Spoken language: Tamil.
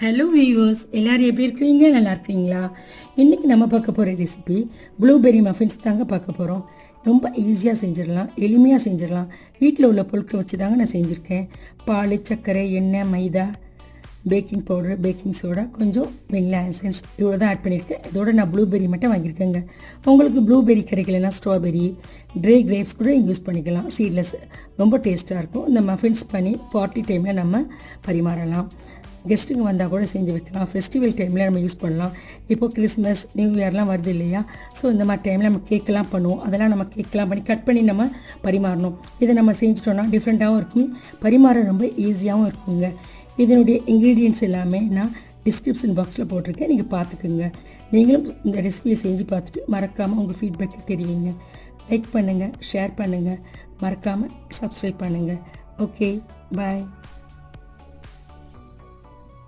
ஹலோ வியூவர்ஸ் எல்லாரும் எப்படி இருக்கிறீங்க நல்லா இருக்கீங்களா? இன்றைக்கி நம்ம பார்க்க போகிற ரெசிபி ப்ளூபெர்ரி மஃபின்ஸ் தாங்க பார்க்க போகிறோம் ரொம்ப ஈஸியாக செஞ்சிடலாம் எளிமையாக செஞ்சிடலாம். வீட்டில் உள்ள பொருட்களை வச்சு தாங்க நான் செஞ்சுருக்கேன். பால் சர்க்கரை எண்ணெய் மைதா பேக்கிங் பவுடர் பேக்கிங் சோடா கொஞ்சம் வெண்ணிலா எசன்ஸ் இவ்வளோ தான் ஆட் பண்ணியிருக்கேன். இதோட நான் ப்ளூபெர்ரி மட்டும் வாங்கியிருக்கேங்க. உங்களுக்கு ப்ளூபெர்ரி கிடைக்கலனா ஸ்ட்ராபெரி ட்ரை கிரேப்ஸ் கூட யூஸ் பண்ணிக்கலாம். சீட்லெஸ் ரொம்ப டேஸ்ட்டாக இருக்கும். இந்த மஃபின்ஸ் பண்ணி பார்ட்டி டைமில் நம்ம பரிமாறலாம். கெஸ்ட்டுங்க வந்தால் கூட செஞ்சு வைக்கலாம். ஃபெஸ்டிவல் டைமில் நம்ம யூஸ் பண்ணலாம். இப்போது கிறிஸ்மஸ் நியூ இயர்லாம் வருது இல்லையா? ஸோ இந்த மாதிரி டைமில் நம்ம கேக்கெலாம் பண்ணுவோம். அதெல்லாம் நம்ம கேக்கெலாம் பண்ணி கட் பண்ணி நம்ம பரிமாறணும். இதை நம்ம செஞ்சிட்டோம்னா டிஃப்ரெண்ட்டாகவும் இருக்கும். பரிமாற ரொம்ப ஈஸியாகவும் இருக்குங்க. இதனுடைய இன்க்ரீடியன்ட்ஸ் எல்லாமே நான் டிஸ்கிரிப்ஷன் பாக்ஸில் போட்டிருக்கேன். நீங்கள் பார்த்துக்குங்க. நீங்களும் இந்த ரெசிபியை செஞ்சு பார்த்துட்டு மறக்காமல் உங்கள் ஃபீட்பேக்கை தெரிவிங்க. லைக் பண்ணுங்கள் ஷேர் பண்ணுங்கள் மறக்காமல் சப்ஸ்கிரைப் பண்ணுங்கள் ஓகே பாய்